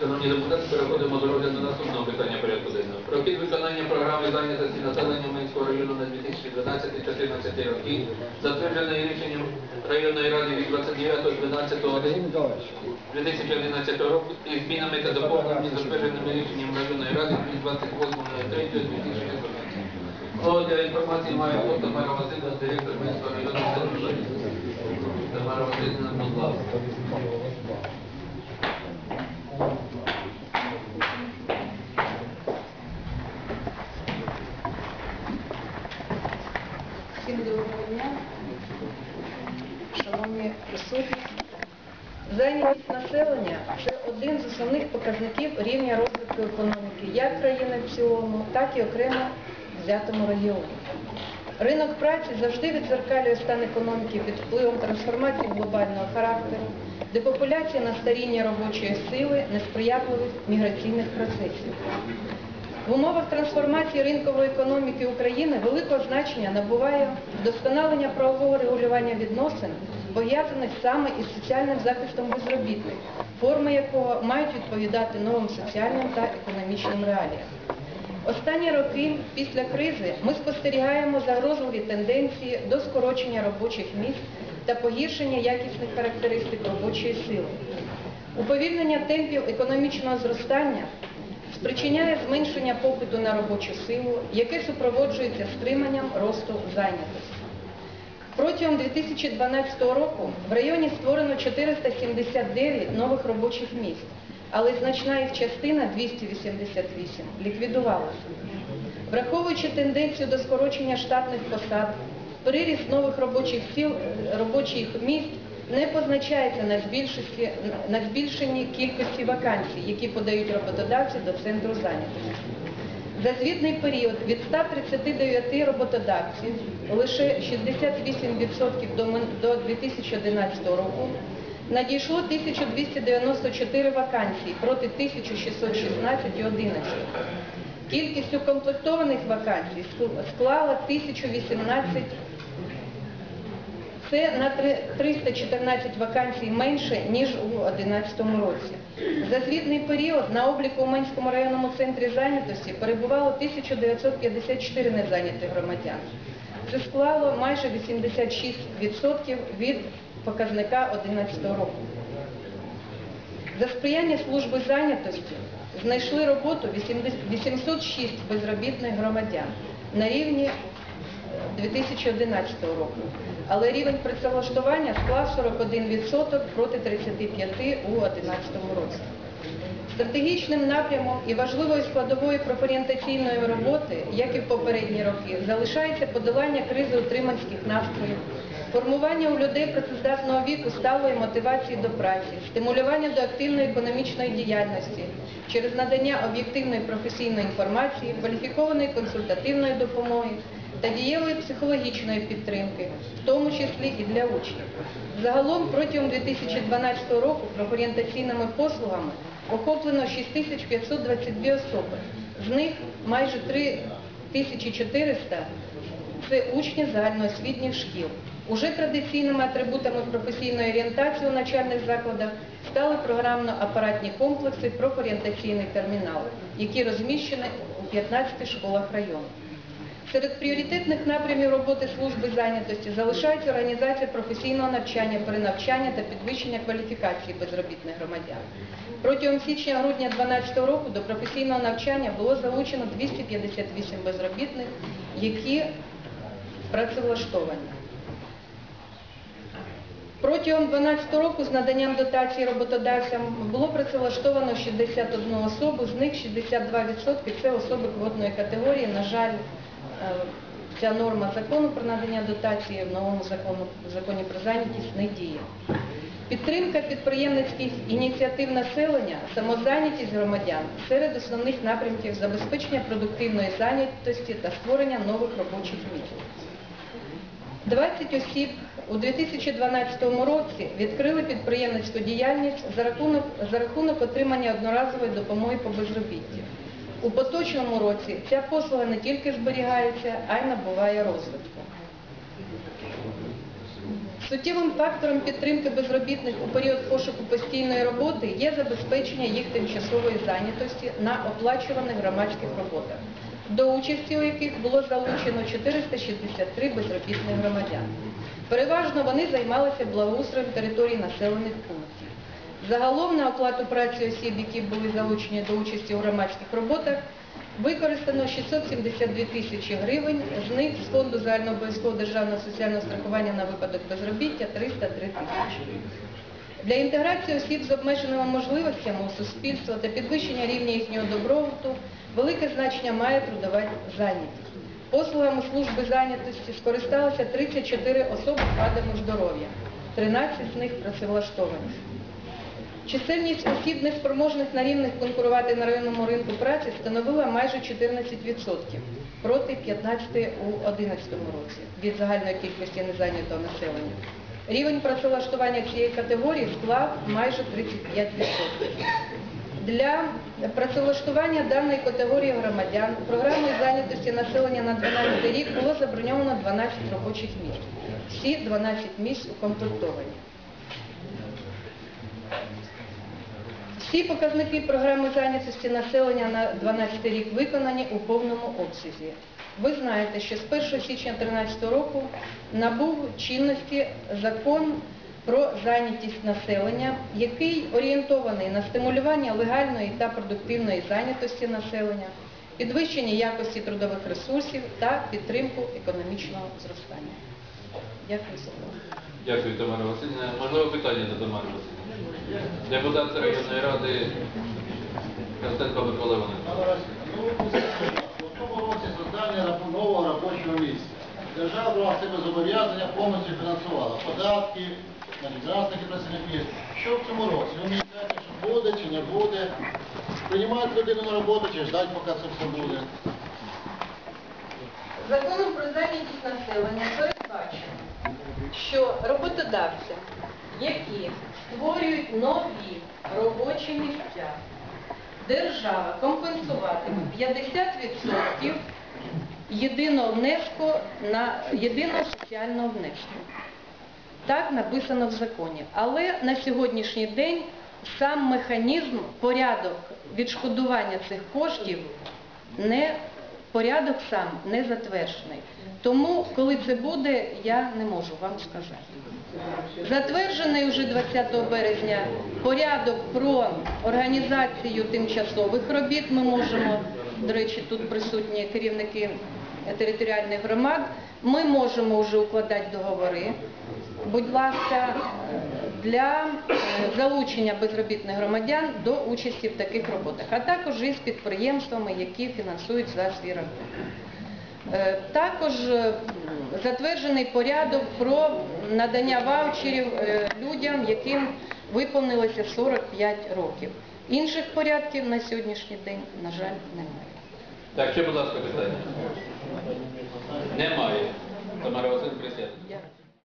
Шановні депутати, переходимо до розгляду наступного питання порядку денного. Про хід виконання програми зайнятості населення Минського району на 2012-2014 роки, затвердженої рішенням районної ради від 29.12.2011 року і змінами та доповненнями затвердженими рішенням районної ради від 28.03.2014. Слово для інформації має фото Тамара Васильівна, директор Минського районного. Тамара Васильівна, будь ласка. Всім доброго дня, шановні присутні. Зайнятість населення це один з основних показників рівня розвитку економіки як країни в цілому, так і окремо взятому регіоні. Ринок праці завжди відзеркалює стан економіки під впливом трансформації глобального характеру, депопуляції на старіння робочої сили, несприятливих міграційних процесів. В умовах трансформації ринкової економіки України великого значення набуває вдосконалення правового регулювання відносин, пов'язаних саме із соціальним захистом безробітних, форми якого мають відповідати новим соціальним та економічним реаліям. Останні роки після кризи ми спостерігаємо загрозливі тенденції до скорочення робочих місць та погіршення якісних характеристик робочої сили. Уповільнення темпів економічного зростання спричиняє зменшення попиту на робочу силу, яке супроводжується стриманням росту зайнятості. Протягом 2012 року в районі створено 479 нових робочих місць, але значна їх частина 288 ліквідувалася. Враховуючи тенденцію до скорочення штатних посад, приріст нових робочих сіл робочих місць не позначається на, збільшості- на збільшенні кількості вакансій, які подають роботодавці до центру зайнятості. За звітний період від 139 роботодавців лише 68% до мин- до 2011 року надійшло 1294 вакансій проти 1616 і 11. Кількість укомплектованих вакансій ск- склала 1018 це на 314 вакансій менше, ніж у 2011 році. За звітний період на обліку у Менському районному центрі зайнятості перебувало 1954 незайнятих громадян. Це склало майже 86% від показника 2011 року. За сприяння служби зайнятості знайшли роботу 806 безробітних громадян на рівні 2011 року. Але рівень працевлаштування склав 41% проти 35% у 2011 році. Стратегічним напрямом і важливою складовою профорієнтаційної роботи, як і в попередні роки, залишається подолання кризи утриманських настроїв, формування у людей працездатного віку сталої мотивації до праці, стимулювання до активної економічної діяльності через надання об'єктивної професійної інформації, кваліфікованої консультативної допомоги та дієвої психологічної підтримки, в тому числі і для учнів. Загалом протягом 2012 року профорієнтаційними послугами охоплено 6522 особи, з них майже 3400 це учні загальноосвітніх шкіл. Уже традиційними атрибутами професійної орієнтації у навчальних закладах стали програмно-апаратні комплекси профорієнтаційний термінал, які розміщені у 15 школах району. Серед пріоритетних напрямів роботи служби зайнятості залишається організація професійного навчання, перенавчання та підвищення кваліфікації безробітних громадян. Протягом січня-грудня 2012 року до професійного навчання було залучено 258 безробітних, які працевлаштовані. Протягом 2012 року з наданням дотації роботодавцям було працевлаштовано 61 особу, з них 62% це особи квотної категорії. На жаль, ця норма закону про надання дотації в новому закону, законі про зайнятість не діє. Підтримка підприємницьких ініціатив населення, самозайнятість громадян серед основних напрямків забезпечення продуктивної зайнятості та створення нових робочих місць. 20 осіб у 2012 році відкрили підприємницьку діяльність за рахунок, за рахунок отримання одноразової допомоги по безробітті. У поточному році ця послуга не тільки зберігається, а й набуває розвитку. Суттєвим фактором підтримки безробітних у період пошуку постійної роботи є забезпечення їх тимчасової зайнятості на оплачуваних громадських роботах, до участі у яких було залучено 463 безробітних громадян. Переважно вони займалися благоустроєм територій населених пунктів. Загалом на оплату праці осіб, які були залучені до участі у громадських роботах, використано 672 тисячі гривень, з них з фонду загальнообов'язкового державного соціального страхування на випадок безробіття 303 тисячі. Для інтеграції осіб з обмеженими можливостями у суспільство та підвищення рівня їхнього добробуту велике значення має трудова зайнятість. Послугами служби зайнятості скористалося 34 особи з вадами здоров'я, 13 з них працевлаштовані. Чисельність осіб, неспроможних на рівних конкурувати на районному ринку праці, становила майже 14% проти 15% у 2011 році від загальної кількості незайнятого населення. Рівень працевлаштування цієї категорії склав майже 35%. Для працевлаштування даної категорії громадян програмою зайнятості населення на 12 рік було заброньовано 12 робочих місць. Всі 12 місць укомплектовані. Всі показники програми зайнятості населення на 12 рік виконані у повному обсязі. Ви знаєте, що з 1 січня 2013 року набув чинності закон про зайнятість населення, який орієнтований на стимулювання легальної та продуктивної зайнятості населення, підвищення якості трудових ресурсів та підтримку економічного зростання. Дякую за увагу. Дякую, Тамара Васильівна. Можливо, питання до Тамари Васильівни. Депутат районної ради Костенко Микола Іванович. У тому році создання нового робочого місця. Держава брала в себе зобов'язання повністю фінансувала податки, гражданські працівники. Що в цьому році? Ви мені кажете, що буде чи не буде? Приймають людину на роботу чи ждать, поки це все буде? Законом про зайнятість населення що роботодавцям, які створюють нові робочі місця, держава компенсуватиме 50% єдиного внеску на єдиного соціального внеску. Так написано в законі. Але на сьогоднішній день сам механізм, порядок відшкодування цих коштів не порядок сам не затверджений. Тому, коли це буде, я не можу вам сказати. Затверджений вже 20 березня порядок про організацію тимчасових робіт. Ми можемо, до речі, тут присутні керівники територіальних громад. Ми можемо вже укладати договори. Будь ласка, для е, залучення безробітних громадян до участі в таких роботах, а також із підприємствами, які фінансують за свій рахунок. Е, Також е, затверджений порядок про надання ваучерів е, людям, яким виповнилося 45 років. Інших порядків на сьогоднішній день, на жаль, немає. Так, ще, будь ласка, питання. Немає. Тамара Васильівна, присядьте. Дякую.